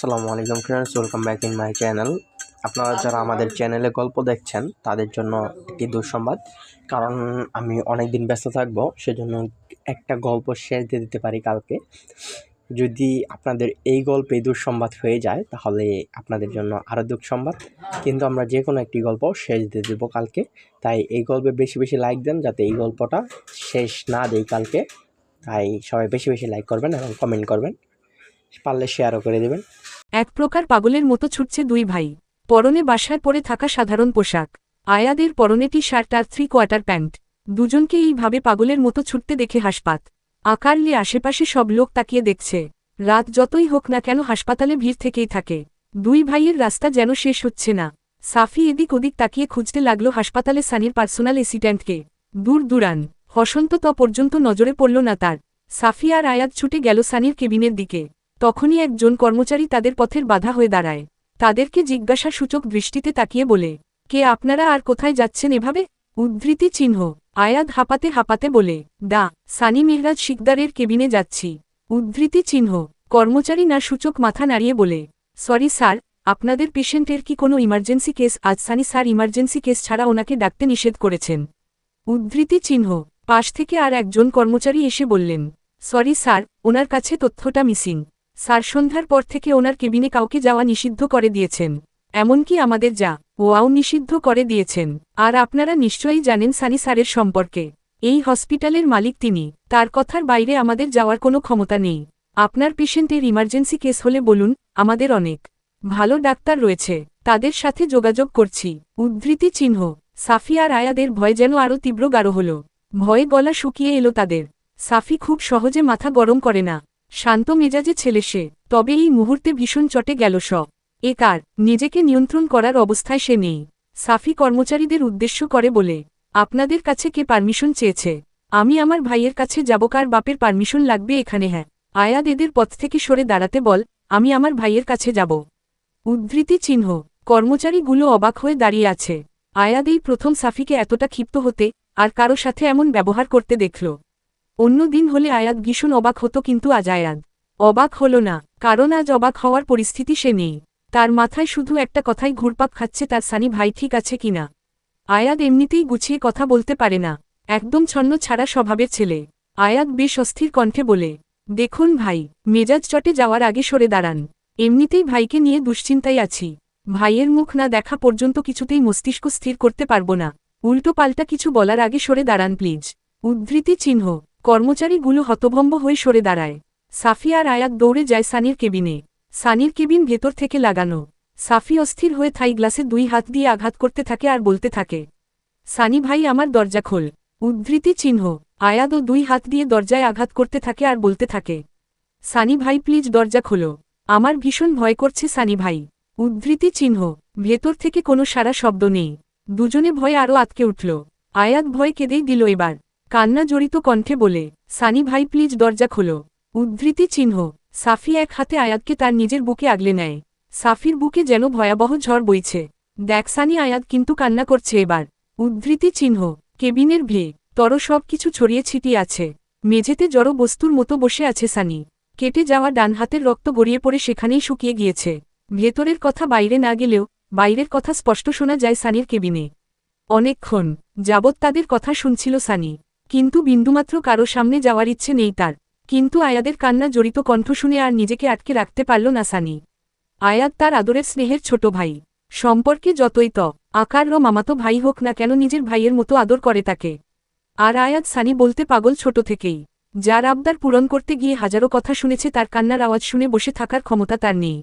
আসসালামু আলাইকুম friends welcome back in my channel আপনারা যারা আমাদের চ্যানেলে গল্প দেখছেন, তাদের জন্য একটি দুঃসংবাদ। কারণ আমি অনেক দিন ব্যস্ত থাকব, সেজন্য একটা গল্প শেষ দিয়ে দিতে পারি কালকে। যদি আপনাদের এই গল্পে দুঃসংবাদ হয়ে যায়, তাহলে আপনাদের জন্য আরও দুঃসংবাদ। কিন্তু আমরা যে কোনো একটি গল্প শেষ দিয়ে দেবো কালকে। তাই এই গল্পে বেশি বেশি লাইক দেন, যাতে এই গল্পটা শেষ না দেই কালকে। তাই সবাই বেশি বেশি লাইক করবেন এবং কমেন্ট করবেন। পারলে শেয়ারও করে দেবেন। এক প্রকার পাগলের মতো ছুটছে দুই ভাই। পরনে বাসায় পরে থাকা সাধারণ পোশাক। আয়াদের পরনে টি শার্ট আর থ্রি কোয়ার্টার প্যান্ট দুজনকে এইভাবে পাগলের মতো ছুটতে দেখে হাসপাত। আকারলে আশেপাশে সব লোক তাকিয়ে দেখছে। রাত যতই হোক না কেন হাসপাতালে ভিড় থেকেই থাকে। দুই ভাইয়ের রাস্তা যেন শেষ হচ্ছে না। সাফি এদিক ওদিক তাকিয়ে খুঁজতে লাগল হাসপাতালে সানির পার্সোনাল অ্যাসিডেন্টকে দূর দূরান। হসন্ত ত পর্যন্ত নজরে পড়ল না তার। সাফি আর আয়াত ছুটে গেল সানির কেবিনের দিকে। তখনই একজন কর্মচারী তাদের পথের বাধা হয়ে দাঁড়ায়। তাদেরকে জিজ্ঞাসা সূচক দৃষ্টিতে তাকিয়ে বলে, কে আপনারা আর কোথায় যাচ্ছেন এভাবে? উদ্ধৃতি চিহ্ন, আয়াদ হাঁপাতে হাঁপাতে বলে, দা, সানি মেহরাজ শিকদারের কেবিনে যাচ্ছি। উদ্ধৃতি চিহ্ন, কর্মচারী না সূচক মাথা নাড়িয়ে বলে, সরি স্যার, আপনাদের পেশেন্টের কি কোনো ইমার্জেন্সি কেস? আজ সানি স্যার ইমার্জেন্সি কেস ছাড়া ওনাকে ডাকতে নিষেধ করেছেন। উদ্ধৃতি চিহ্ন, পাশ থেকে আর একজন কর্মচারী এসে বললেন, সরি স্যার, ওনার কাছে তথ্যটা মিসিং। স্যার, সন্ধ্যার পর থেকে ওনার কেবিনে কাউকে যাওয়া নিষিদ্ধ করে দিয়েছেন। এমনকি আমাদের যা, ওয়াও নিষিদ্ধ করে দিয়েছেন। আর আপনারা নিশ্চয়ই জানেন সানি স্যারের সম্পর্কে। এই হসপিটালের মালিক তিনি। তার কথার বাইরে আমাদের যাওয়ার কোনো ক্ষমতা নেই। আপনার পেশেন্টের ইমার্জেন্সি কেস হলে বলুন, আমাদের অনেক। ভালো ডাক্তার রয়েছে। তাদের সাথে যোগাযোগ করছি। উদ্ধৃতি চিহ্ন। সাফি আর আয়াদের ভয় যেন আরও তীব্র গাঢ় হল। ভয়ে গলা শুকিয়ে এলো তাদের। সাফি খুব সহজে মাথা গরম করে না। শান্ত মেজাজে ছেলে সে, তবে এই মুহূর্তে ভীষণ চটে গেল স এ কার? নিজেকে নিয়ন্ত্রণ করার অবস্থায় সে নেই। সাফি কর্মচারীদের উদ্দেশ্য করে বলে, আপনাদের কাছে কে পারমিশন চেয়েছে? আমি আমার ভাইয়ের কাছে যাব, কার বাপের পারমিশন লাগবে এখানে হ্যাঁ। আয়াদ এদের পথ থেকে সরে দাঁড়াতে বল, আমি আমার ভাইয়ের কাছে যাব। উদ্ধৃতি চিহ্ন, কর্মচারীগুলো অবাক হয়ে দাঁড়িয়ে আছে। আয়াদ এই প্রথম সাফিকে এতটা ক্ষিপ্ত হতে, আর কারও সাথে এমন ব্যবহার করতে দেখল। অন্য দিন হলে আয়াদ ভীষণ অবাক হতো কিন্তু আজ আয়াদ অবাক হল না, কারণ আজ অবাক হওয়ার পরিস্থিতি সে নেই। তার মাথায় শুধু একটা কথাই ঘুরপাক খাচ্ছে, তার সানি ভাই ঠিক আছে কিনা আয়াদ এমনিতেই গুছিয়ে কথা বলতে পারে না, একদম ছন্ন ছাড়া স্বভাবের ছেলে। আয়াদ বেশ অস্থির কণ্ঠে বলে, দেখুন ভাই, মেজাজ চটে যাওয়ার আগে সরে দাঁড়ান। এমনিতেই ভাইকে নিয়ে দুশ্চিন্তায় আছি। ভাইয়ের মুখ না দেখা পর্যন্ত কিছুতেই মস্তিষ্ক স্থির করতে পারব না। উল্টো পাল্টা কিছু বলার আগে সরে দাঁড়ান প্লিজ। উদ্ধৃতি চিহ্ন কর্মচারীগুলো হতভম্ব হয়ে সরে দাঁড়ায়। সাফি আর আয়াত দৌড়ে যায় সানির কেবিনে। সানির কেবিন ভেতর থেকে লাগানো। সাফি অস্থির হয়ে থাই গ্লাসে দুই হাত দিয়ে আঘাত করতে থাকে আর বলতে থাকে, সানি ভাই, আমার দরজা খোল। উদ্ধৃতি চিহ্ন। আয়াদও দুই হাত দিয়ে দরজায় আঘাত করতে থাকে আর বলতে থাকে, সানি ভাই, প্লিজ দরজা খোলো। আমার ভীষণ ভয় করছে সানি ভাই। উদ্ধৃতি চিহ্ন। ভেতর থেকে কোনো সারা শব্দ নেই। দুজনে ভয়ে আরও আতকে উঠল। আয়াত ভয় কেঁদেই দিল এবার। কান্না জড়িত কণ্ঠে বলে, সানি ভাই, প্লিজ দরজা খোলো। উদ্ধৃতি চিহ্ন, সাফি এক হাতে আয়াতকে তার নিজের বুকে আগলে নেয়। সাফির বুকে যেন ভয়াবহ ঝড় বইছে। দেখ সানি, আয়াত কিন্তু কান্না করছে এবার। উদ্ধৃতি চিহ্ন, কেবিনের ভে তর সব কিছু ছড়িয়ে ছিটিয়ে আছে। মেঝেতে জড়ো বস্তুর মতো বসে আছে সানি। কেটে যাওয়া ডান হাতের রক্ত গড়িয়ে পড়ে সেখানেই শুকিয়ে গিয়েছে। ভেতরের কথা বাইরে না গেলেও, বাইরের কথা স্পষ্ট শোনা যায় সানির কেবিনে। অনেকক্ষণ যাবৎ তাদের কথা শুনছিল সানি। কিন্তু বিন্দুমাত্র কারও সামনে যাওয়ার ইচ্ছে নেই তার। কিন্তু আয়াদের কান্না জড়িত কণ্ঠ শুনে আর নিজেকে আটকে রাখতে পারল না সানি। আয়াদ তার আদরের স্নেহের ছোট ভাই। সম্পর্কে যতই ত, আকার র মামাতো ভাই হোক না কেন নিজের ভাইয়ের মতো আদর করে তাকে। আর আয়াদ সানি বলতে পাগল ছোট থেকেই। যার আবদার পূরণ করতে গিয়ে হাজারো কথা শুনেছে তার কান্নার আওয়াজ শুনে বসে থাকার ক্ষমতা তার নেই।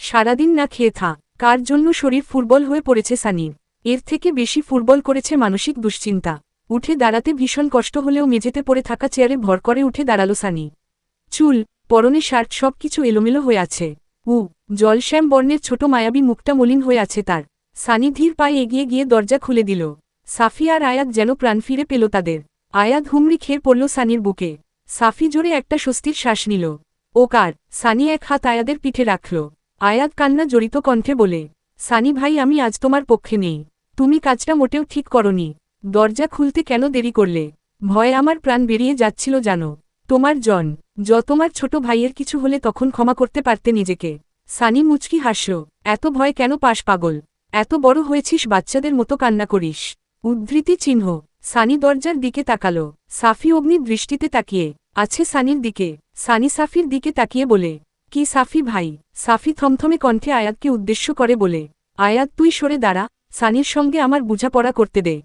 সারাদিন না খেয়ে থা, কার জন্য শরীর ফুটবল হয়ে পড়েছে সানির। এর থেকে বেশি ফুটবল করেছে মানসিক দুশ্চিন্তা। উঠে দাঁড়াতে ভীষণ কষ্ট হলেও মেঝেতে পড়ে থাকা চেয়ারে ভর করে উঠে দাঁড়াল সানি। চুল, পরনে শার্ট সব কিছু এলোমেলো হয়ে আছে। উ, জলশ্যাম বর্ণের ছোট মায়াবী মুখটা মলিন হয়ে আছে তার। সানি ধীর পায়ে এগিয়ে গিয়ে দরজা খুলে দিল। সাফি আর আয়াত যেন প্রাণ ফিরে পেল তাদের। আয়াত হুমড়ি খেয়ে পড়ল সানির বুকে। সাফি জোরে একটা স্বস্তির শ্বাস নিল। ও কার? সানি এক হাত আয়াদের পিঠে রাখল। আয়াত কান্না জড়িত কণ্ঠে বলে, সানি ভাই, আমি আজ তোমার পক্ষে নেই। তুমি কাজটা মোটেও ঠিক করনি। দরজা খুলতে কেন দেরি করলে? ভয় আমার প্রাণ বেরিয়ে যাচ্ছিল জানো। তোমার জন য তোমার ছোট ভাইয়ের কিছু হলে তখন ক্ষমা করতে পারতে নিজেকে। সানি মুচকি হাসল, এত ভয় কেন পাশ পাগল? এত বড় হয়েছিস বাচ্চাদের মতো কান্না করিস। উদ্ধৃতি চিহ্ন, সানি দরজার দিকে তাকালো। সাফি অগ্নি দৃষ্টিতে তাকিয়ে, আছে সানির দিকে। সানি সাফির দিকে তাকিয়ে বলে, কি সাফি ভাই? সাফি থমথমে কণ্ঠে আয়াতকে উদ্দেশ্য করে বলে, আয়াত তুই সরে দাঁড়া, সানির সঙ্গে আমার বুঝাপড়া করতে দে।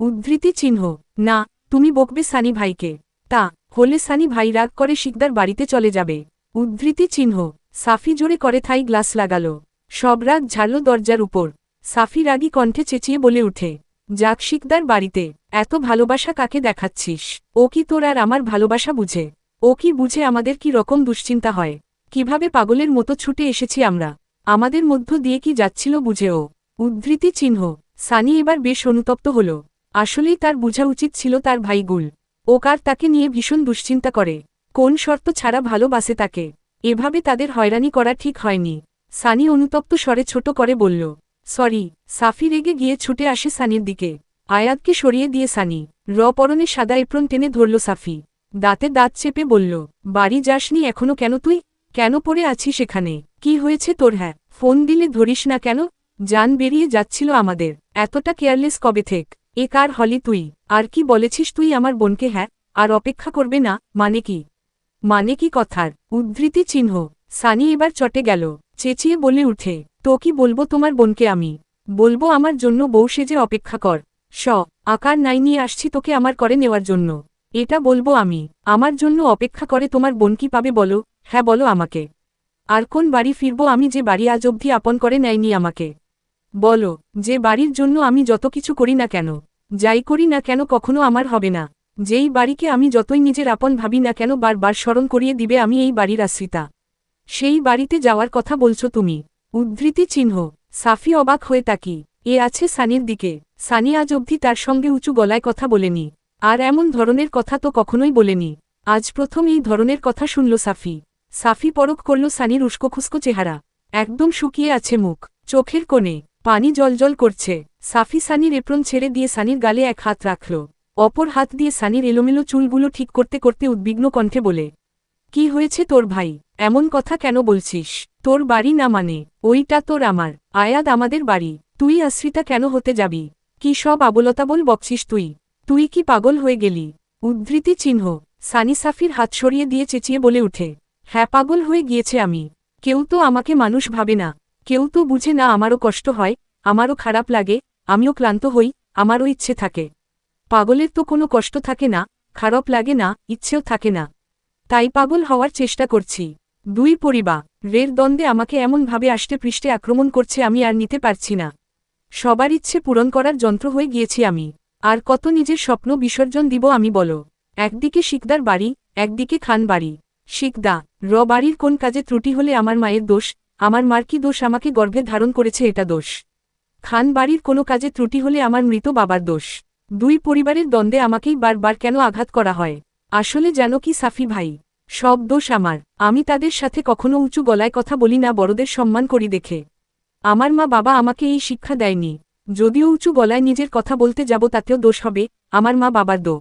উদ্ধৃতি চিহ্ন। না, তুমি বকবে সানি ভাইকে। তা, হলে সানি ভাই রাগ করে শিকদার বাড়িতে চলে যাবে। উদ্ধৃতি চিহ্ন। সাফি জোরে করে থাই গ্লাস লাগালো। সব রাগ ঝাড়ল দরজার উপর। সাফি রাগী কণ্ঠে চেঁচিয়ে বলে উঠে, যাক শিকদার বাড়িতে, এত ভালোবাসা কাকে দেখাচ্ছিস? ও কি তোর আর আমার ভালোবাসা বুঝে? ও কি বুঝে আমাদের কি রকম দুশ্চিন্তা হয়? কীভাবে পাগলের মতো ছুটে এসেছি আমরা? আমাদের মধ্য দিয়ে কি যাচ্ছিল বুঝে ও? উদ্ধৃতি চিহ্ন। সানি এবার বেশ অনুতপ্ত হল। আসলেই তার বুঝা উচিত ছিল তার ভাইগুল ও কার তাকে নিয়ে ভীষণ দুশ্চিন্তা করে। কোন শর্ত ছাড়া ভালোবাসে তাকে। এভাবে তাদের হয়রানি করা ঠিক হয়নি। সানি অনুতপ্ত স্বরে ছোট করে বলল, সরি, সাফি রেগে গিয়ে ছুটে আসে সানির দিকে। আয়াতকে সরিয়ে দিয়ে সানি, র পরনে সাদা এপ্রন টেনে ধরল সাফি। দাঁতে দাঁত চেপে বলল, বাড়ি যাসনি এখনও কেন তুই? কেন পড়ে আছিস সেখানে কি হয়েছে তোর হ্যাঁ? ফোন দিলে ধরিস না কেন? যান বেরিয়ে যাচ্ছিল আমাদের। এতটা কেয়ারলেস কবে থেক? এ কার হলি তুই? আর কি বলেছিস তুই আমার বোনকে হ্যাঁ? আর অপেক্ষা করবে না মানে কি? মানে কি কথার? উদ্ধৃতি চিহ্ন। সানি এবার চটে গেল, চেঁচিয়ে বলে উঠে, তো কি বলব তোমার বোনকে আমি? বলব আমার জন্য বউ সেজে অপেক্ষা কর। স আকার নাই নিয়ে আসছি তোকে আমার করে নেওয়ার জন্য। এটা বলব আমি। আমার জন্য অপেক্ষা করে তোমার বোন কি পাবে বলো? হ্যাঁ বলো আমাকে। আর কোন বাড়ি ফিরবো আমি যে বাড়ি আজ অবধি আপন করে নেয়নি আমাকে? বলো, যে বাড়ির জন্য আমি যত কিছু করি না কেন? যাই করি না কেন কখনো আমার হবে না। যেই বাড়িকে আমি যতই নিজের আপন ভাবি না কেন বারবার স্মরণ করিয়ে দিবে আমি এই বাড়ির আশ্রিতা। সেই বাড়িতে যাওয়ার কথা বলছো তুমি। উদ্ধৃতি চিহ্ন। সাফি অবাক হয়ে তাকি। এ আছে সানির দিকে। সানি আজ অবধি তার সঙ্গে উঁচু গলায় কথা বলেনি। আর এমন ধরনের কথা তো কখনোই বলেনি। আজ প্রথম এই ধরনের কথা শুনল সাফি। সাফি পরক করল সানির উস্কোখুস্কো চেহারা। একদম শুকিয়ে আছে মুখ। চোখের কোণে। পানি জলজল করছে। সাফি সানির এপ্রন ছেড়ে দিয়ে সানির গালে এক হাত রাখল। অপর হাত দিয়ে সানির এলোমেলো চুলগুলো ঠিক করতে করতে উদ্বিগ্ন কণ্ঠে বলে, কি হয়েছে তোর ভাই? এমন কথা কেন বলছিস? তোর বাড়ি না মানে? ওইটা তোর আমার। আয়াদ আমাদের বাড়ি। তুই আশ্রিতা কেন হতে যাবি? কি সব আবলতাবল বকছিস তুই? তুই কি পাগল হয়ে গেলি? উদ্ধৃতি চিহ্ন। সানি সাফির হাত সরিয়ে দিয়ে চেঁচিয়ে বলে উঠে হ্যাঁ পাগল হয়ে গিয়েছে আমি। কেউ তো আমাকে মানুষ ভাবে না। কেউ তো বুঝে না আমারও কষ্ট হয়, আমারও খারাপ লাগে আমিও ক্লান্ত হই, আমারও ইচ্ছে থাকে। পাগলের তো কোনো কষ্ট থাকে না, খারাপ লাগে না, ইচ্ছেও থাকে না। তাই পাগল হওয়ার চেষ্টা করছি। দুই পরিবা, রের দ্বন্দ্বে আমাকে এমনভাবে আষ্টে পৃষ্ঠে আক্রমণ করছে আমি আর নিতে পারছি না। সবার ইচ্ছে পূরণ করার যন্ত্র হয়ে গিয়েছি আমি। আর কত নিজের স্বপ্ন বিসর্জন দিব আমি বলো। একদিকে শিকদার বাড়ি, একদিকে খান বাড়ি। শিকদা, র বাড়ির কোন কাজে ত্রুটি হলে আমার মায়ের দোষ, আমার মার কি দোষ আমাকে গর্ভে ধারণ করেছে এটা দোষ। খান বাড়ির কোনো কাজে ত্রুটি হলে আমার মৃত বাবার দোষ। দুই পরিবারের দ্বন্দ্বে আমাকেই বারবার কেন আঘাত করা হয়? আসলে যেন কি সাফি ভাই? সব দোষ আমার। আমি তাদের সাথে কখনো উঁচু গলায় কথা বলি না, বড়দের সম্মান করি দেখে। আমার মা বাবা আমাকে এই শিক্ষা দেয়নি। যদিও উঁচু গলায় নিজের কথা বলতে যাব তাতেও দোষ হবে, আমার মা বাবার দো।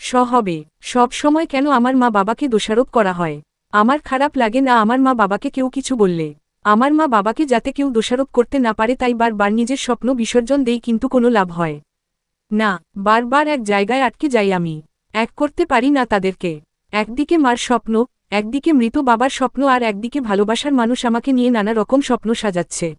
স হবে। সব সময় কেন আমার মা বাবাকে দোষারোপ করা হয়? আমার খারাপ লাগে না, আমার মা বাবাকে কেউ কিছু বললে। আমার মা বাবাকে যাতে কেউ দোষারোপ করতে না পারে তাই বারবার নিজের স্বপ্ন বিসর্জন দেই কিন্তু কোনো লাভ হয়। না, বারবার এক জায়গায় আটকে যাই আমি। এক করতে পারি না তাদেরকে। একদিকে মার স্বপ্ন, একদিকে মৃত বাবার স্বপ্ন আর একদিকে ভালোবাসার মানুষ আমাকে নিয়ে নানা রকম স্বপ্ন সাজাচ্ছে।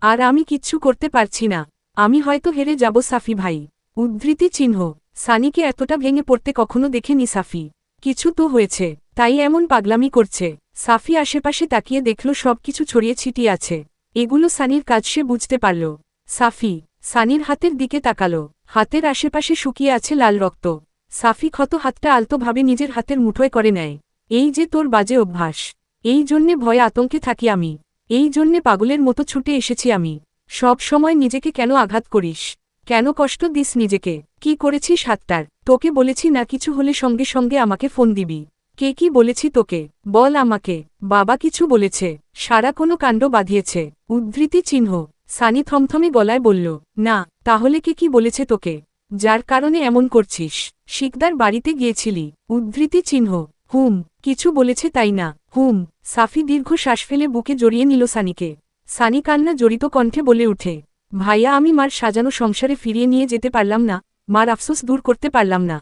আর আমি কিচ্ছু করতে পারছি না। আমি হয়তো হেরে যাব সাফি ভাই। উদ্ধৃতি চিহ্ন। সানিকে এতটা ভেঙে পড়তে কখনো দেখেনি সাফি। কিছু তো হয়েছে, তাই এমন পাগলামি করছে। সাফি আশেপাশে তাকিয়ে দেখল সব কিছু ছড়িয়ে ছিটিয়ে আছে। এগুলো সানির কাজ, সে বুঝতে পারল। সাফি, সানির হাতের দিকে তাকালো। হাতের আশেপাশে শুকিয়ে আছে লাল রক্ত। সাফি ক্ষত হাতটা আলতোভাবে নিজের হাতের মুঠোয় করে নেয়। এই যে তোর বাজে অভ্যাস। এই জন্যে ভয়ে আতঙ্কে থাকি আমি। এই জন্যে পাগলের মতো ছুটে এসেছি আমি। সব সময় নিজেকে কেন আঘাত করিস? কেন কষ্ট দিস নিজেকে? কি করেছিস হাতটার? তোকে বলেছি না, কিছু হলে সঙ্গে সঙ্গে আমাকে ফোন দিবি। কে কি বলেছি তোকে? বল আমাকে। বাবা কিছু বলেছে। সারা কোনো কাণ্ড বাঁধিয়েছে। উদ্ধৃতি চিহ্ন। সানি থমথমে গলায় বলল, না, তাহলে কে কি বলেছে তোকে? যার কারণে এমন করছিস। শিকদার বাড়িতে গিয়েছিলি। উদ্ধৃতি চিহ্ন। হুম, কিছু বলেছে তাই না? হুম, সাফি দীর্ঘ শ্বাস ফেলে বুকে জড়িয়ে নিল সানিকে। সানি কান্না জড়িত কণ্ঠে বলে উঠে, ভাইয়া, আমি মার সাজানো সংসারে ফিরিয়ে নিয়ে যেতে পারলাম না। মার আফসোস দূর করতে পারলাম না।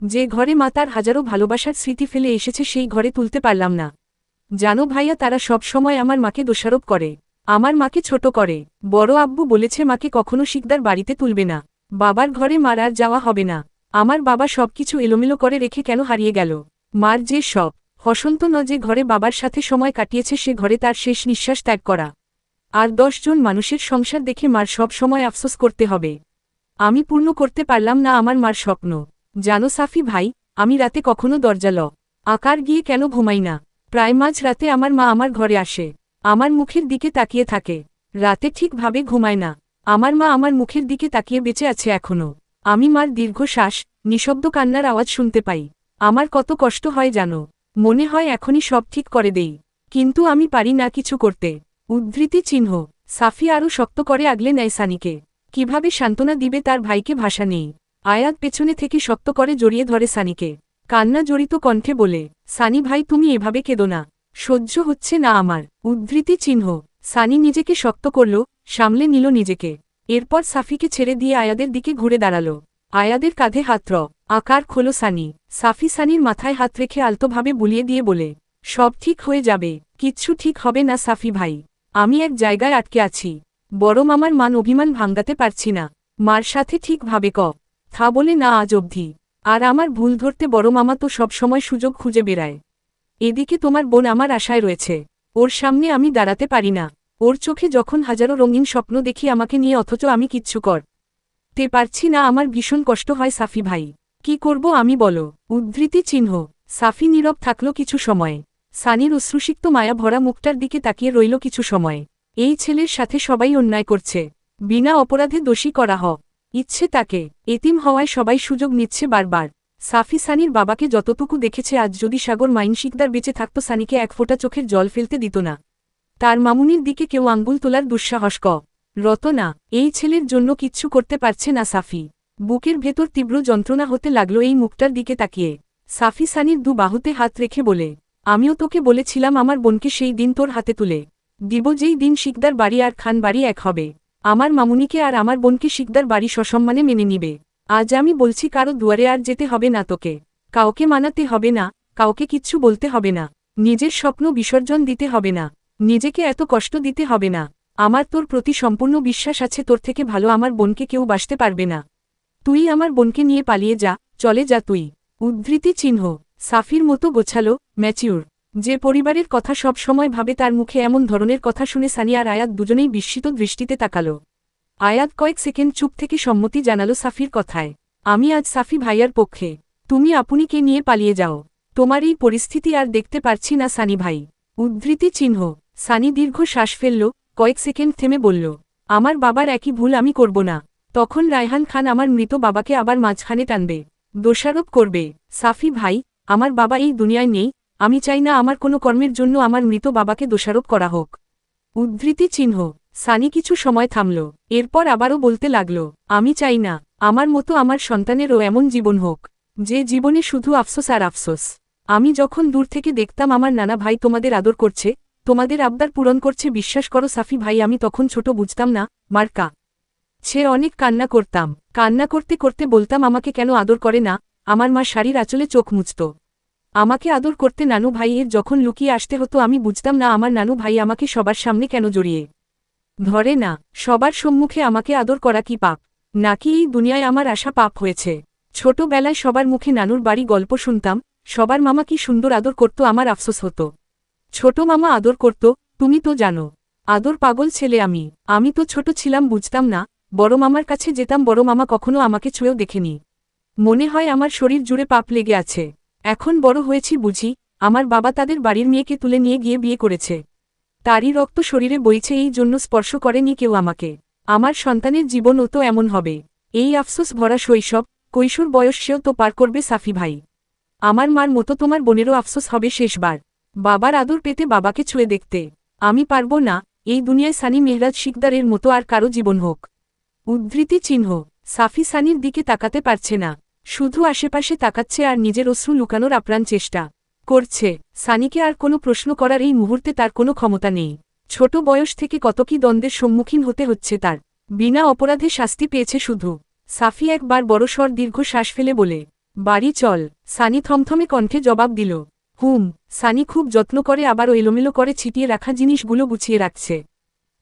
যে ঘরে মা তার হাজারো ভালোবাসার স্মৃতি ফেলে এসেছে সেই ঘরে তুলতে পারলাম না। জানো ভাইয়া, তারা সব সময় আমার মাকে দোষারোপ করে, আমার মাকে ছোট করে। বড় আব্বু বলেছে, মাকে কখনো শিকদার বাড়িতে তুলবে না। বাবার ঘরে মার আর যাওয়া হবে না। আমার বাবা সবকিছু এলোমেলো করে রেখে কেন হারিয়ে গেল? মার যে সব, হসন্ত ন যে ঘরে বাবার সাথে সময় কাটিয়েছে, সে ঘরে তার শেষ নিঃশ্বাস ত্যাগ করা। আর দশজন মানুষের সংসার দেখে মার সব সময় আফসোস করতে হবে। আমি পূর্ণ করতে পারলাম না আমার মার স্বপ্ন। জানো সাফি ভাই, আমি রাতে কখনো দরজা ল, আকার গিয়ে কেন ঘুমাই না? প্রায় মাঝ রাতে আমার মা আমার ঘরে আসে, আমার মুখের দিকে তাকিয়ে থাকে, রাতে ঠিকভাবে ঘুমায় না, আমার মা আমার মুখের দিকে তাকিয়ে বেঁচে আছে এখনও, আমি মার দীর্ঘশ্বাস, নিঃশব্দ কান্নার আওয়াজ শুনতে পাই, আমার কত কষ্ট হয় জানো, মনে হয় এখনই সব ঠিক করে দেই, কিন্তু আমি পারি না কিছু করতে, উদ্ধৃতি চিহ্ন, সাফি আরও শক্ত করে আগলে নেয় সানিকে, কীভাবে সান্ত্বনা দিবে তার ভাইকে ভাষা নেই। আয়াত পেছনে থেকে শক্ত করে জড়িয়ে ধরে সানিকে। কান্না জড়িত কণ্ঠে বলে, সানি ভাই, তুমি এভাবে কেঁদো না। সহ্য হচ্ছে না আমার। উদ্ধৃতি চিহ্ন। সানি নিজেকে শক্ত করল, সামলে নিল নিজেকে। এরপর সাফিকে ছেড়ে দিয়ে আয়াদের দিকে ঘুরে দাঁড়াল। আয়াদের কাঁধে হাত র। আকার খোলো সানি। সাফি সানির মাথায় হাত রেখে আলতোভাবে বুলিয়ে দিয়ে বলে, সব ঠিক হয়ে যাবে। কিচ্ছু ঠিক হবে না সাফি ভাই। আমি এক জায়গায় আটকে আছি। বড় মামার মান অভিমান ভাঙ্গাতে পারছি না। মার সাথে ঠিকভাবে ক। থা বলে, না, আজ অবধি। আর আমার ভুল ধরতে বড় মামা তো সবসময় সুযোগ খুঁজে বেড়ায়। এদিকে তোমার বোন আমার আশায় রয়েছে। ওর সামনে আমি দাঁড়াতে পারি না। ওর চোখে যখন হাজারো রঙিন স্বপ্ন দেখি আমাকে নিয়ে, অথচ আমি কিচ্ছু কর। তে পারছি না, আমার ভীষণ কষ্ট হয় সাফি ভাই। কি করব আমি বলো। উদ্ধৃতি চিহ্ন। সাফি নীরব থাকল কিছু সময়। সানির অশ্রুসিক্ত মায়া ভরা মুখটার দিকে তাকিয়ে রইল কিছু সময়। এই ছেলের সাথে সবাই অন্যায় করছে। বিনা অপরাধে দোষী করা হ। ইচ্ছে তাকে, এতিম হওয়ায় সবাই সুযোগ নিচ্ছে বারবার। সাফি সানির বাবাকে যতটুকু দেখেছে আজ যদি সাগর মাইনশিকদার বেঁচে থাকত সানিকে এক ফোঁটা চোখের জল ফেলতে দিত না। তার মামুনির দিকে কেউ আঙ্গুল তোলার দুঃসাহস ক রতনা, এই ছেলের জন্য কিচ্ছু করতে পারছে না সাফি। বুকের ভেতর তীব্র যন্ত্রণা হতে লাগল এই মুখটার দিকে তাকিয়ে। সাফি সানির দু বাহুতে হাত রেখে বলে, আমিও তোকে বলেছিলাম আমার বোনকে সেই দিন তোর হাতে তুলে। দিব যেই দিন শিকদার বাড়ি আর খান বাড়ি এক হবে। আমার মামুনিকে আর আমার বোনকে শিকদার বাড়ি সসম্মানে মেনে নিবে। আজ আমি বলছি কারও দুয়ারে আর যেতে হবে না তোকে। কাউকে মানাতে হবে না, কাউকে কিচ্ছু বলতে হবে না। নিজের স্বপ্ন বিসর্জন দিতে হবে না। নিজেকে এত কষ্ট দিতে হবে না। আমার তোর প্রতি সম্পূর্ণ বিশ্বাস আছে, তোর থেকে ভালো আমার বোনকে কেউ বাসতে পারবে না। তুই আমার বোনকে নিয়ে পালিয়ে যা, চলে যা তুই। উদ্ধৃতি চিহ্ন, সাফির মতো গোছালো, ম্যাচিউর। যে পরিবারের কথা সব সময় ভাবে তার মুখে এমন ধরনের কথা শুনে সানি আর আয়াত দুজনেই বিস্মিত দৃষ্টিতে তাকাল। আয়াত কয়েক সেকেন্ড চুপ থেকে সম্মতি জানালো সাফির কথায়, আমি আজ সাফি ভাইয়ার পক্ষে। তুমি আপুনিকে নিয়ে পালিয়ে যাও। তোমার এই পরিস্থিতি আর দেখতে পারছি না সানি ভাই। উদ্ধৃতি চিহ্ন সানি দীর্ঘ শ্বাস ফেলল, কয়েক সেকেন্ড থেমে বলল, আমার বাবার একই ভুল আমি করব না। তখন রায়হান খান আমার মৃত বাবাকে আবার মাঝখানে টানবে। দোষারোপ করবে। সাফি ভাই, আমার বাবা এই দুনিয়ায় নেই আমি চাই না আমার কোনো কর্মের জন্য আমার মৃত বাবাকে দোষারোপ করা হোক। উদ্ধৃতি চিহ্ন। সানি কিছু সময় থামল। এরপর আবারও বলতে লাগল, আমি চাই না, আমার মতো আমার সন্তানেরও এমন জীবন হোক, যে জীবনে শুধু আফসোস আর আফসোস। আমি যখন দূর থেকে দেখতাম আমার নানা ভাই তোমাদের আদর করছে, তোমাদের আবদার পূরণ করছে, বিশ্বাস করো সাফি ভাই, আমি তখন ছোট বুঝতাম না, মার্কা। সে অনেক কান্না করতাম। কান্না করতে করতে বলতাম, আমাকে কেন আদর করে না? আমার মা শাড়ির আঁচলে চোখ মুছত। আমাকে আদর করতে নানু ভাইয়ের যখন লুকিয়ে আসতে হতো, আমি বুঝতাম, না, আমার নানু ভাই আমাকে সবার সামনে কেন জড়িয়ে ধরে না? সবার সম্মুখে আমাকে আদর করা কি পাপ? নাকি এই দুনিয়ায় আমার আশা পাপ হয়েছে? ছোটবেলায় সবার মুখে নানুর বাড়ি গল্প শুনতাম, সবার মামা কি সুন্দর আদর করত, আমার আফসোস হতো। ছোট মামা আদর করত, তুমি তো জানো। আদর পাগল ছেলে আমি। আমি তো ছোট ছিলাম, বুঝতাম না। বড় মামার কাছে যেতাম, বড় মামা কখনো আমাকে ছুঁয়েও দেখেনি। মনে হয় আমার শরীর জুড়ে পাপ লেগে আছে। এখন বড় হয়েছি বুঝি, আমার বাবা তাদের বাড়ির মেয়েকে তুলে নিয়ে গিয়ে বিয়ে করেছে। তারই রক্ত শরীরে বইছে, এই জন্য স্পর্শ করেনি কেউ আমাকে। আমার সন্তানের জীবনও তো এমন হবে। এই আফসোস ভরা শৈশব, কৈশোর বয়সেও তো পার করবে সাফি ভাই। আমার মার মতো তোমার বোনেরও আফসোস হবে শেষবার। বাবার আদর পেতে বাবাকে ছুঁয়ে দেখতে। আমি পারব না, এই দুনিয়ায় সানি মেহরাজ শিকদারের মতো আর কারও জীবন হোক। উদ্ধৃতি চিহ্ন, সাফি সানির দিকে তাকাতে পারছে না। শুধু আশেপাশে তাকাচ্ছে আর নিজের অশ্রু লুকানোর আপ্রাণ চেষ্টা করছে। সানিকে আর কোনো প্রশ্ন করার এই মুহূর্তে তার কোনো ক্ষমতা নেই। ছোট বয়স থেকে কত কি দ্বন্দ্বের সম্মুখীন হতে হচ্ছে তার। বিনা অপরাধে শাস্তি পেয়েছে শুধু। সাফি একবার বড়সড় দীর্ঘ শ্বাস ফেলে বলে, বাড়ি চল। সানি থমথমে কণ্ঠে জবাব দিল, হুম। সানি খুব যত্ন করে আবারও এলোমেলো করে ছিটিয়ে রাখা জিনিসগুলো গুছিয়ে রাখছে।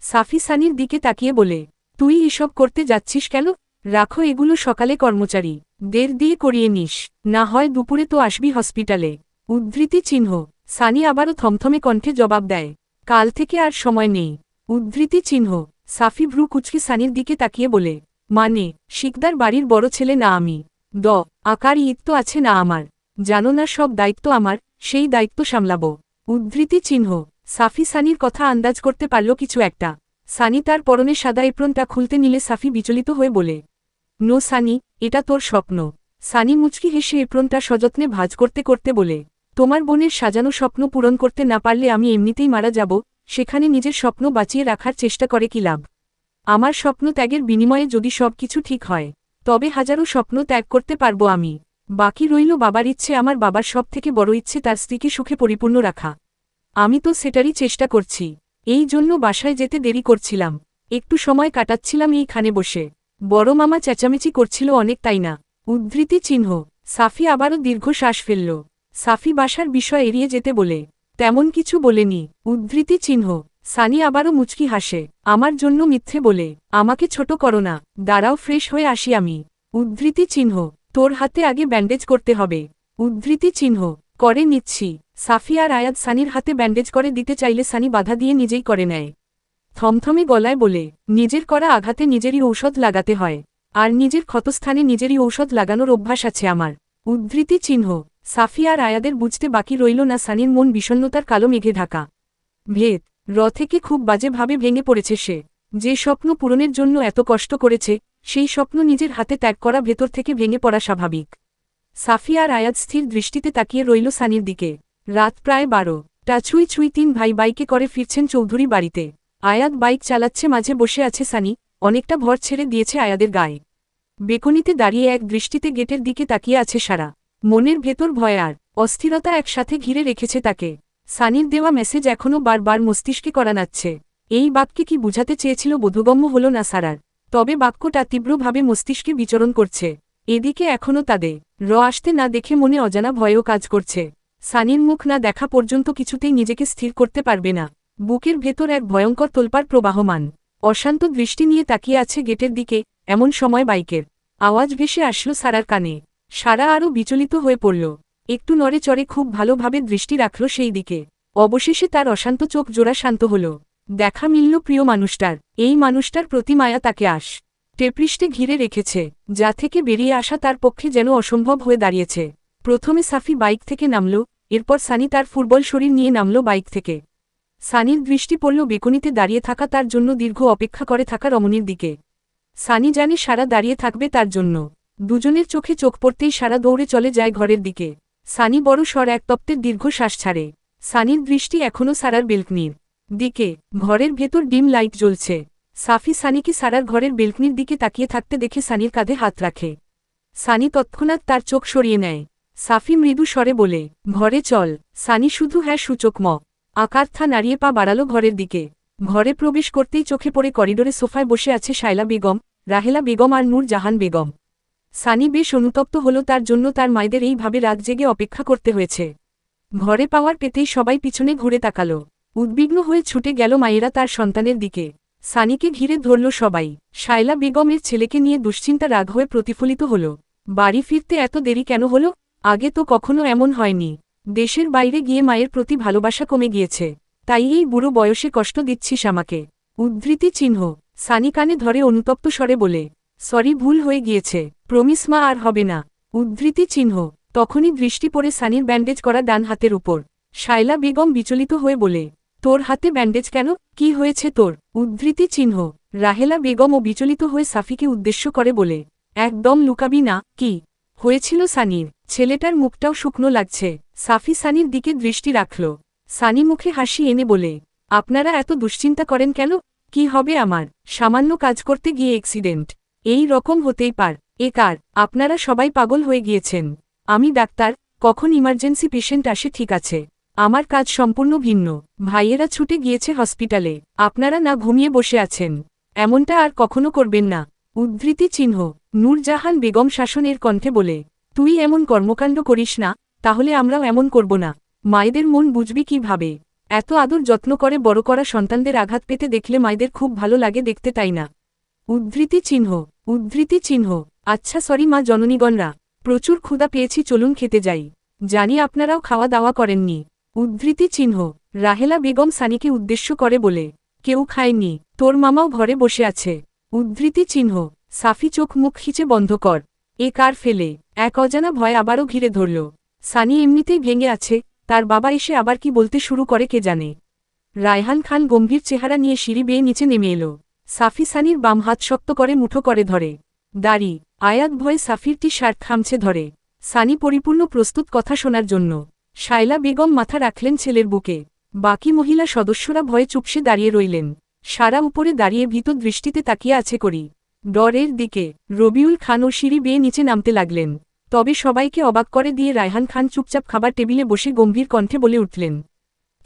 সাফি সানির দিকে তাকিয়ে বলে, তুই এসব করতে যাচ্ছিস কেন? রাখো এগুলো সকালে কর্মচারী। দের দিয়ে করিয়ে নিস, না হয় দুপুরে তো আসবি হসপিটালে। উদ্ধৃতি চিহ্ন, সানি আবারও থমথমে কণ্ঠে জবাব দেয়, কাল থেকে আর সময় নেই। উদ্ধৃতি চিহ্ন, সাফি ভ্রু কুচকে সানির দিকে তাকিয়ে বলে মানে শিকদার বাড়ির বড় ছেলে না আমি। দ, আকার ঈদ তো আছে না আমার। জানো না সব দায়িত্ব আমার, সেই দায়িত্ব সামলাব। উদ্ধৃতি চিহ্ন, সাফি সানির কথা আন্দাজ করতে পারল কিছু একটা। সানি তার পরনে সাদা এপ্রনটা খুলতে নিলে সাফি বিচলিত হয়ে বলে, নো সানি এটা তোর স্বপ্ন। সানি মুচকি হেসে এপ্রনটা সযত্নে ভাজ করতে করতে বলে, তোমার বোনের সাজানো স্বপ্ন পূরণ করতে না পারলে আমি এমনিতেই মারা যাব, সেখানে নিজের স্বপ্ন বাঁচিয়ে রাখার চেষ্টা করে কি লাভ? আমার স্বপ্ন ত্যাগের বিনিময়ে যদি সব কিছু ঠিক হয়, তবে হাজারো স্বপ্ন ত্যাগ করতে পারব আমি। বাকি রইল বাবার ইচ্ছে, আমার বাবার সব থেকে বড় ইচ্ছে তার স্ত্রীকে সুখে পরিপূর্ণ রাখা। আমি তো সেটারই চেষ্টা করছি। এই জন্য বাসায় যেতে দেরি করছিলাম। একটু সময় কাটাচ্ছিলাম এইখানে বসে। বড় মামা চেঁচামেচি করছিল অনেক, তাই না? উদ্ধৃতি চিহ্ন। সাফি আবারও দীর্ঘ শ্বাস ফেলল। সাফি বাসার বিষয় এড়িয়ে যেতে বলে, তেমন কিছু বলেনি। উদ্ধৃতি চিহ্ন। সানি আবারও মুচকি হাসে, আমার জন্য মিথ্যে বলে, আমাকে ছোট করো না, দাঁড়াও ফ্রেশ হয়ে আসি আমি। উদ্ধৃতি চিহ্ন, তোর হাতে আগে ব্যান্ডেজ করতে হবে। উদ্ধৃতি চিহ্ন, করে নিচ্ছি। সাফি আর আয়াদ সানির হাতে ব্যান্ডেজ করে দিতে চাইলে সানি বাধা দিয়ে নিজেই করে নেয়। থমথমে গলায় বলে, নিজের করা আঘাতে নিজেরই ঔষধ লাগাতে হয়। আর নিজের ক্ষতস্থানে নিজেরই ঔষধ লাগানোর অভ্যাস আছে আমার। উদ্ধৃতি চিহ্ন সাফি আর আয়াদের বুঝতে বাকি রইল না সানির মন বিষণ্নতার কালো মেঘে ঢাকা। ভেদ, র থেকে খুব বাজেভাবে ভেঙে পড়েছে সে। যে স্বপ্ন পূরণের জন্য এত কষ্ট করেছে, সেই স্বপ্ন নিজের হাতে ত্যাগ করা ভেতর থেকে ভেঙে পড়া স্বাভাবিক। সাফি আর স্থির দৃষ্টিতে তাকিয়ে রইল সানির দিকে। রাত প্রায় বারো। টা ছুঁই ছুঁই তিন ভাই বাইকে করে ফিরছেন চৌধুরী বাড়িতে। আয়াদ বাইক চালাচ্ছে, মাঝে বসে আছে সানি। অনেকটা ভর ছেড়ে দিয়েছে আয়াদের গায়ে। বেকনিতে দাঁড়িয়ে এক দৃষ্টিতে গেটের দিকে তাকিয়ে আছে সারা। মনের ভেতর ভয় আর অস্থিরতা একসাথে ঘিরে রেখেছে তাকে। সানির দেওয়া মেসেজ এখনও বারবার মস্তিষ্কে করা নাচ্ছে এই বাক্যে কি বুঝাতে চেয়েছিল বোধগম্য হল না সারার। তবে বাক্যটা তীব্রভাবে মস্তিষ্কে বিচরণ করছে। এদিকে এখনও তাদের র আসতে না দেখে মনে অজানা ভয়ও কাজ করছে। সানির মুখ না দেখা পর্যন্ত কিছুতেই নিজেকে স্থির করতে পারবে না। বুকের ভেতর এক ভয়ঙ্কর তোলপার প্রবাহমান। অশান্ত দৃষ্টি নিয়ে তাকিয়ে আছে গেটের দিকে, এমন সময় বাইকের। আওয়াজ ভেসে আসলো সারার কানে। সারা আরও বিচলিত হয়ে পড়ল। একটু নড়ে চড়ে খুব ভালোভাবে দৃষ্টি রাখল সেই দিকে। অবশেষে তার অশান্ত চোখ জোড়া শান্ত হল। দেখা মিলল প্রিয় মানুষটার। এই মানুষটার প্রতি মায়া তাকে আস টেপৃষ্ঠে ঘিরে রেখেছে, যা থেকে বেরিয়ে আসা তার পক্ষে যেন অসম্ভব হয়ে দাঁড়িয়েছে। প্রথমে সাফি বাইক থেকে নামল, এরপর সানি তার ফুটবল শরীর নিয়ে নামল বাইক থেকে। সানির দৃষ্টি পড়ল বেকুনিতে দাঁড়িয়ে থাকা তার জন্য দীর্ঘ অপেক্ষা করে থাকা রমণীর দিকে। সানি জানে সারা দাঁড়িয়ে থাকবে তার জন্য। দুজনের চোখে চোখ পড়তেই সারা দৌড়ে চলে যায় ঘরের দিকে। সানি বড় স্বর এক তপ্তের দীর্ঘ শ্বাস ছাড়ে। সানির দৃষ্টি এখনও সারার বেলকনির দিকে। ঘরের ভেতর ডিম লাইট জ্বলছে। সাফি সানিকে সারার ঘরের বেলকনির দিকে তাকিয়ে থাকতে দেখে সানির কাঁধে হাত রাখে। সানি তৎক্ষণাৎ তার চোখ সরিয়ে নেয়। সাফি মৃদু স্বরে বলে, ঘরে চল। সানি শুধু হ্যাঁ সূচক ম আকার্থা নাড়িয়ে পা বাড়ালো ঘরের দিকে। ঘরে প্রবেশ করতেই চোখে পড়ে করিডোরে সোফায় বসে আছে শায়লা বেগম, রাহেলা বেগম আর নূর জাহান বেগম। সানি বেশ অনুতপ্ত হল তার জন্য তার মায়েদের এইভাবে রাত জেগে অপেক্ষা করতে হয়েছে। ঘরে পাওয়ার পেতেই সবাই পিছনে ঘুরে তাকাল। উদ্বিগ্ন হয়ে ছুটে গেল মায়েরা তার সন্তানের দিকে। সানিকে ঘিরে ধরল সবাই। শায়লা বেগমের ছেলেকে নিয়ে দুশ্চিন্তা রাগ হয়ে প্রতিফলিত হল। বাড়ি ফিরতে এত দেরি কেন হল? আগে তো কখনো এমন হয়নি। দেশের বাইরে গিয়ে মায়ের প্রতি ভালোবাসা কমে গিয়েছে। তাই এই বুড়ো বয়সে কষ্ট দিচ্ছিস আমাকে। উদ্ধৃতি চিহ্ন। সানি কানে ধরে অনুতপ্ত স্বরে বলে, সরি, ভুল হয়ে গিয়েছে। প্রমিস মা, আর হবে না। উদ্ধৃতি চিহ্ন। তখনই দৃষ্টি পড়ে সানির ব্যান্ডেজ করা ডান হাতের উপর। শায়লা বেগম বিচলিত হয়ে বলে, তোর হাতে ব্যান্ডেজ কেন? কি হয়েছে তোর? উদ্ধৃতি চিহ্ন। রাহেলা বেগম ও বিচলিত হয়ে সাফিকে উদ্দেশ্য করে বলে, একদম লুকাবি না, কি? হয়েছিল সানির। ছেলেটার মুখটাও শুকনো লাগছে। সাফি সানির দিকে দৃষ্টি রাখল। সানি মুখে হাসি এনে বলে, আপনারা এত দুশ্চিন্তা করেন কেন? কি হবে আমার? সামান্য কাজ করতে গিয়ে অ্যাক্সিডেন্ট এই রকম হতেই পার। এ কার? আপনারা সবাই পাগল হয়ে গিয়েছেন। আমি ডাক্তার, কখন ইমার্জেন্সি পেশেন্ট আসে ঠিক আছে। আমার কাজ সম্পূর্ণ ভিন্ন। ভাইয়েরা ছুটে গিয়েছে হসপিটালে আপনারা না ঘুমিয়ে বসে আছেন। এমনটা আর কখনো করবেন না। উদ্ধৃতি চিহ্ন। নূরজাহান বেগম শাসনের কণ্ঠে বলে, তুই এমন কর্মকাণ্ড করিস না তাহলে আমরাও এমন করব না। মায়েদের মন বুঝবি কীভাবে? এত আদর যত্ন করে বড় করা সন্তানদের আঘাত পেতে দেখলে মায়েদের খুব ভালো লাগে দেখতে তাই না? উদ্ধৃতি চিহ্ন উদ্ধৃতি চিহ্ন। আচ্ছা সরি মা জননীগণরা, প্রচুর ক্ষুদা পেয়েছি, চলুন খেতে যাই। জানি আপনারাও খাওয়া দাওয়া করেননি। উদ্ধৃতি চিহ্ন, রাহেলা বেগম সানিকে উদ্দেশ্য করে বলে, কেউ খায়নি, তোর মামাও ঘরে বসে আছে। উদ্ধৃতি চিহ্ন, সাফি চোখ মুখ খিচে বন্ধ কর। এ কার ফেলে? এক অজানা ভয় আবারও ঘিরে ধরল। সানি এমনিতেই ভেঙে আছে, তার বাবা এসে আবার কি বলতে শুরু করে কে জানে। রায়হান খান গম্ভীর চেহারা নিয়ে সিঁড়ি বেয়ে নিচে নেমে এলো। সাফি সানির বাম হাত শক্ত করে মুঠো করে ধরে। দাড়ি, আয়াত ভয়ে সাফির টি শার্ট খামছে ধরে। সানি পরিপূর্ণ প্রস্তুত কথা শোনার জন্য। শায়লা বেগম মাথা রাখলেন ছেলের বুকে। বাকি মহিলা সদস্যরা ভয়ে চুপসে দাঁড়িয়ে রইলেন। সারা উপরে দাঁড়িয়ে ভীত দৃষ্টিতে তাকিয়ে আছে করি। ডরের দিকে রবিউল খান ও সিঁড়ি বেয়ে নিচে নামতে লাগলেন। তবে সবাইকে অবাক করে দিয়ে রায়হান খান চুপচাপ খাবার টেবিলে বসে গম্ভীর কণ্ঠে বলে উঠলেন,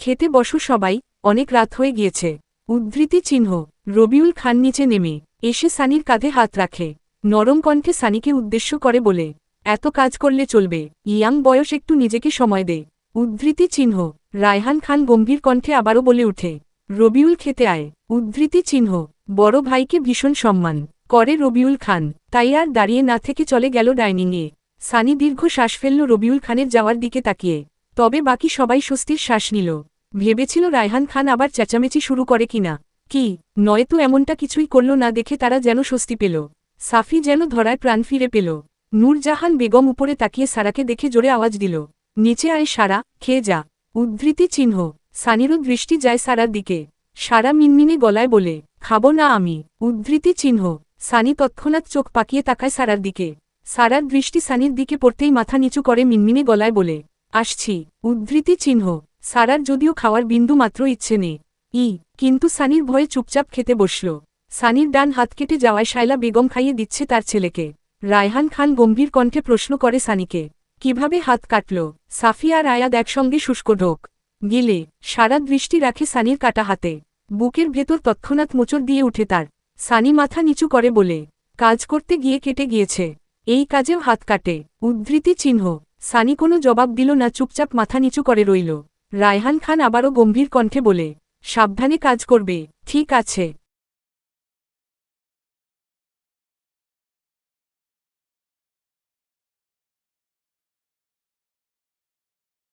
খেতে বসো সবাই, অনেক রাত হয়ে গিয়েছে। উদ্ধৃতি চিহ্ন, রবিউল খান নিচে নেমে, এসে সানির কাঁধে হাত রাখে। নরম কণ্ঠে সানিকে উদ্দেশ্য করে বলে, এত কাজ করলে চলবে, ইয়াং বয়স একটু নিজেকে সময় দে। উদ্ধৃতি চিহ্ন, রায়হান খান গম্ভীর কণ্ঠে আবারও বলে উঠে, রবিউল খেতে আয়। উদ্ধৃতি চিহ্ন, বড় ভাইকে ভীষণ সম্মান, করে রবিউল খান, তাই আর দাঁড়িয়ে না থেকে চলে গেল ডাইনিংয়ে। সানি দীর্ঘ শ্বাস ফেলল রবিউল খানের যাওয়ার দিকে তাকিয়ে। তবে বাকি সবাই স্বস্তির শ্বাস নিল। ভেবেছিল রায়হান খান আবার চেঁচামেচি শুরু করে কিনা। কি নয়তো এমনটা কিছুই করল না দেখে তারা যেন স্বস্তি পেল। সাফি যেন ধরায় প্রাণ ফিরে পেল। নূরজাহান বেগম উপরে তাকিয়ে সারাকে দেখে জোরে আওয়াজ দিল, নিচে আয় সারা, খেয়ে যা। উদ্ধৃতি চিহ্ন। সানিরও দৃষ্টি যায় সারার দিকে। সারা মিনমিনে গলায় বলে, খাব না আমি। উদ্ধৃতি চিহ্ন। সানি তৎক্ষণাৎ চোখ পাকিয়ে তাকায় সারার দিকে। সারার দৃষ্টি সানির দিকে পড়তেই মাথা নিচু করে মিনমিনে গলায় বলে, আসছি, উদ্ধৃতি চিহ্ন, সারার যদিও খাওয়ার বিন্দু মাত্র ইচ্ছে নেই। ই, কিন্তু সানির ভয়ে চুপচাপ খেতে বসল। সানির ডান হাত কেটে যাওয়ায় শায়লা বেগম খাইয়ে দিচ্ছে তার ছেলেকে। রায়হান খান গম্ভীর কণ্ঠে প্রশ্ন করে সানিকে, কীভাবে হাত কাটল? সাফি আর আয়াদ একসঙ্গে শুষ্ক ঢোক। গিলে সারা দৃষ্টি রাখে সানির কাটা হাতে। বুকের ভেতর তৎক্ষণাৎ মোচড় দিয়ে উঠে তার। সানি মাথা নিচু করে বলে, কাজ করতে গিয়ে কেটে গিয়েছে। এই কাজেও হাত কাটে। উদ্ধৃতি চিহ্ন। সানি কোনো জবাব দিল না, চুপচাপ মাথা নিচু করে রইল। রায়হান খান আবারও গম্ভীর কণ্ঠে বলে, সাবধানে কাজ করবে, ঠিক আছে।